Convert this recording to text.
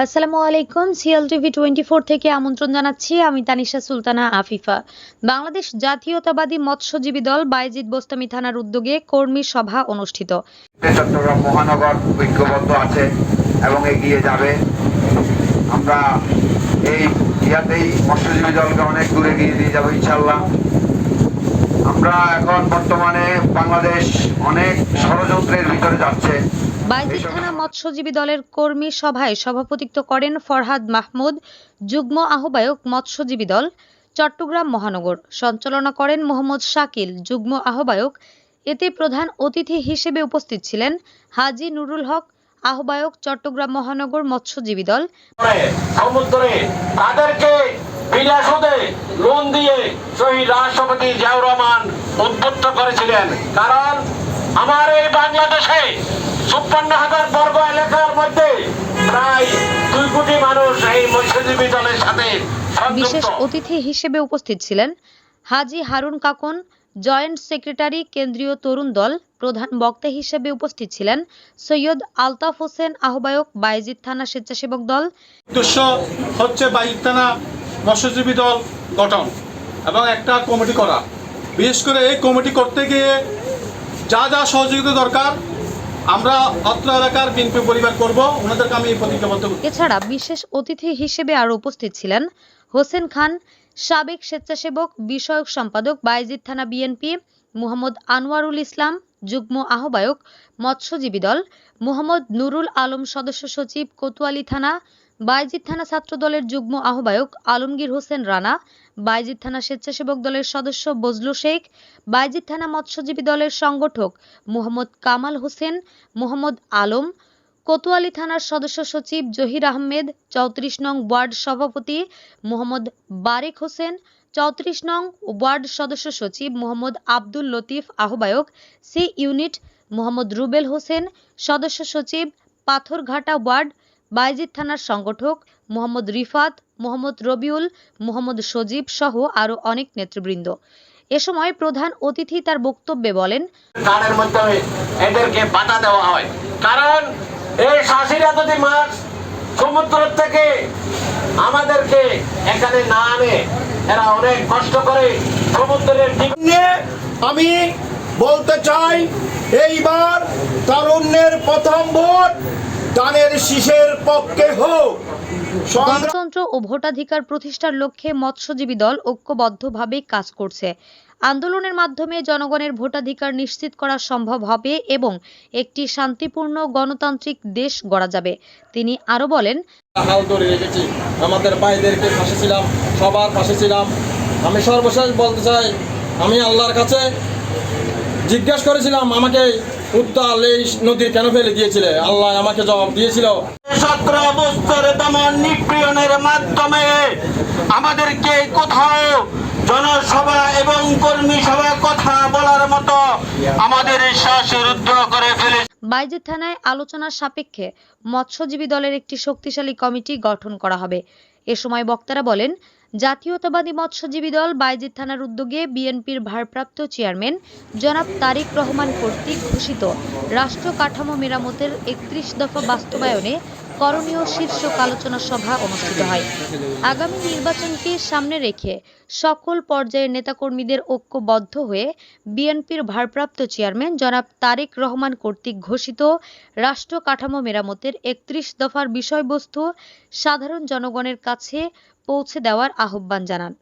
আসসালামু আলাইকুম, CL TV twenty four থেকে আমন্ত্রণ জানাচ্ছি। আমি তানিশা সুলতানা, আফিফা। বাংলাদেশ জাতীয়তাবাদী মৎস্যজীবী দল বাইজিদ বোস্তামি থানার উদ্যোগে কর্মী সভা অনুষ্ঠিত। মহানগর ঐক্যবদ্ধ আছে এবং এগিয়ে যাবে। আমরা এই ইয়াতেই মৎস্যজীবী দলকে অনেক দূরে এগিয়ে নিয়ে যাব ইনশাল্লাহ আমরা এখন বর্তমানে বাংলাদেশ অনেক ষড়যন্ত্রের ভিতরে যাচ্ছে। বাইজিদ থানা মৎস্যজীবী দলের কর্মী সভায় সভাপতিত্ব করেন ফরহাদ মাহমুদ যুগ্ম আহ্বায়ক মৎস্যজীবী দল চট্টগ্রাম মহানগর। সঞ্চালনা করেন মোহাম্মদ শাকিল যুগ্ম আহ্বায়ক। এতে প্রধান অতিথি হিসেবে উপস্থিত ছিলেন হাজি নুরুল হক আহ্বায়ক চট্টগ্রাম মহানগর মৎস্যজীবী দল। সমুদ্রে তাদেরকে বিনা সুদে লোন দিয়ে শহীদ রাষ্ট্রপতি জিয়াউর রহমান উদ্বুদ্ধ করেছিলেন। কারণ আমার এই বাংলাদেশে ছাপ্পান্ন হাজার বর্গ এলাকার মধ্যে প্রায় দুই কোটি মানুষ এই মৎস্যজীবী দলের সাথে বিশেষ অতিথি হিসেবে উপস্থিত ছিলেন হাজি হারুন কাকন জয়েন্ট সেক্রেটারি কেন্দ্রীয় তরুণ দল প্রধান বক্তা হিসেবে উপস্থিত ছিলেন সৈয়দ আলতাফ হোসেন আহ্বায়ক বাইজিদ থানা স্বেচ্ছাসেবক দল। উদ্দেশ্য হচ্ছে থানা মৎস্যজীবী দল গঠন এবং একটা কমিটি করা। বিশেষ করে এই কমিটি করতে গিয়ে যা যা সহযোগিতা দরকার এছাড়া বিশেষ অতিথি হিসেবে আরও উপস্থিত ছিলেন হোসেন খান, সাবেক স্বেচ্ছাসেবক, বিষয়ক সম্পাদক, বাইজিদ থানা বিএনপি, মোহাম্মদ আনোয়ারুল ইসলাম, যুগ্ম আহ্বায়ক, মৎস্যজীবী দল, মোহাম্মদ নুরুল আলম সদস্য সচিব, কোতোয়ালি থানা বাইজিদ থানা ছাত্র দলের যুগ্ম আহ্বায়ক আলমগীর হোসেন রানা, বাইজিদ থানা স্বেচ্ছাসেবক দলের সদস্য বজলু শেখ, বাইজিদ থানা মৎস্যজীবী দলের সংগঠক মোহাম্মদ কামাল হোসেন, মোহাম্মদ আলম, কোতোয়ালি থানার সদস্য সচিব জহির আহমেদ, চৌত্রিশ নং ওয়ার্ড সভাপতি মোহাম্মদ বারেক হোসেন, চৌত্রিশ নং ওয়ার্ড সদস্য সচিব মোহাম্মদ আব্দুল লতিফ, আহ্বায়ক সি ইউনিট মোহাম্মদ রুবেল হোসেন, সদস্য সচিব পাথরঘাটা ওয়ার্ড বাইজিদ থানার সংগঠক মোহাম্মদ রিফাত, মোহাম্মদ রবিউল, মোহাম্মদ সজীব সহ আরও অনেক নেতৃবৃন্দ। এ সময় প্রধান অতিথি তার বক্তব্যে বলেন গানের মাধ্যমে এদেরকে বাধা দেওয়া হয়। কারণ এই মাছ সমুদ্র থেকে আমাদেরকে এখানে না আনে, এরা অনেক কষ্ট করে সমুদ্রের নিয়ে আমি বলতে চাই, এইবার তারুণ্যের প্রথম ভোট দানের শীষের পক্ষে হোক। গণতন্ত্র ও ভোটাধিকার প্রতিষ্ঠার লক্ষ্যে মৎস্যজীবী দল ঐক্যবদ্ধভাবে কাজ করছে। আন্দোলনের মাধ্যমে জনগণের ভোটাধিকার নিশ্চিত করা সম্ভব হবে এবং একটি শান্তিপূর্ণ গণতান্ত্রিক দেশ গড়া যাবে। তিনি আরও বলেন হাল ধরে রেখেছি। আমাদের ভাইদেরকে পাশে ছিলাম সবার পাশে ছিলাম আমি সর্বশেষ বলতে চাই আমি আল্লাহর কাছে জিজ্ঞেস করেছিলাম আমাকে উদ্দাল এই নদীর কেন ফেলে দিয়েছিলে? আল্লাহ আমাকে জবাব দিয়েছিল। সতেরো বছর দমন নিপীড়নের মাধ্যমে আমাদেরকে কোথাও জনসভা এবং কর্মী সভা কথা বলার মতো আমাদের শ্বাসরুদ্ধ করে ফেলে বাইজিদ থানায় আলোচনার সাপেক্ষে মৎস্যজীবী দলের একটি শক্তিশালী কমিটি গঠন করা হবে। এ সময় বক্তারা বলেন জাতীয়তাবাদী মৎস্যজীবী দল বাইজিদ থানার উদ্যোগে বিএনপির ভারপ্রাপ্ত চেয়ারম্যান জনাব তারিক রহমান কর্তৃক ঘোষিত রাষ্ট্র কাঠামো মেরামতের একত্রিশ দফা বাস্তবায়নে করণীয় শীর্ষক আলোচনা সভা অনুষ্ঠিত হয়। আগামী নির্বাচনকে সামনে রেখে সকল পর্যায়ের নেতাকর্মীদের ঐক্যবদ্ধ হয়ে বিএনপির ভারপ্রাপ্ত চেয়ারম্যান জনাব তারেক রহমান কর্তৃক ঘোষিত রাষ্ট্র কাঠামো মেরামতের একত্রিশ দফার বিষয়বস্তু সাধারণ জনগণের কাছে পৌঁছে দেওয়ার আহ্বান জানান।